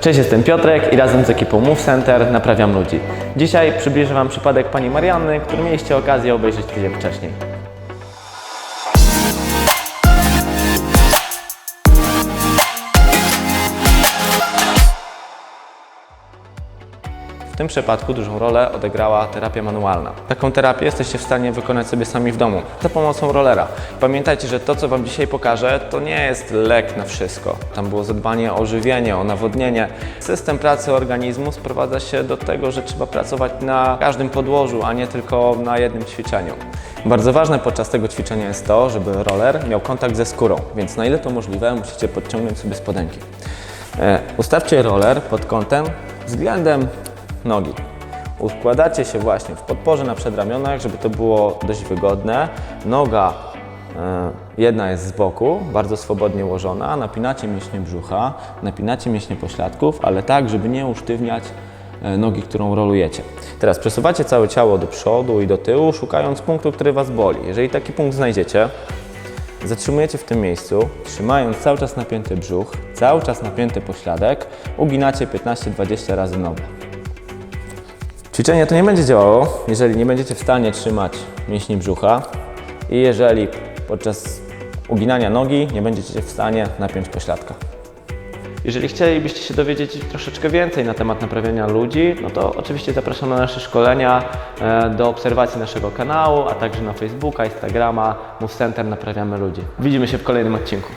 Cześć, jestem Piotrek i razem z ekipą Move Center naprawiam ludzi. Dzisiaj przybliżę Wam przypadek pani Marianny, który mieliście okazję obejrzeć tydzień wcześniej. Tym przypadku dużą rolę odegrała terapia manualna. Taką terapię jesteście w stanie wykonać sobie sami w domu za pomocą rollera. Pamiętajcie, że to, co Wam dzisiaj pokażę, to nie jest lek na wszystko. Tam było zadbanie o żywienie, o nawodnienie. System pracy organizmu sprowadza się do tego, że trzeba pracować na każdym podłożu, a nie tylko na jednym ćwiczeniu. Bardzo ważne podczas tego ćwiczenia jest to, żeby roller miał kontakt ze skórą, więc na ile to możliwe, musicie podciągnąć sobie spodenki. E, Ustawcie roller pod kątem względem nogi. Układacie się właśnie w podporze na przedramionach, żeby to było dość wygodne. Noga e, jedna jest z boku, bardzo swobodnie ułożona. Napinacie mięśnie brzucha, napinacie mięśnie pośladków, ale tak, żeby nie usztywniać e, nogi, którą rolujecie. Teraz przesuwacie całe ciało do przodu i do tyłu, szukając punktu, który Was boli. Jeżeli taki punkt znajdziecie, Zatrzymujecie w tym miejscu, trzymając cały czas napięty brzuch, cały czas napięty pośladek, uginacie 15-20 razy nogę. Ćwiczenie to nie będzie działało, jeżeli nie będziecie w stanie trzymać mięśni brzucha i jeżeli podczas uginania nogi nie będziecie w stanie napiąć pośladka. Jeżeli chcielibyście się dowiedzieć troszeczkę więcej na temat naprawiania ludzi, no to oczywiście zapraszam na nasze szkolenia, e, do obserwacji naszego kanału, a także na Facebooka, Instagrama, Move Center Naprawiamy Ludzi. Widzimy się w kolejnym odcinku.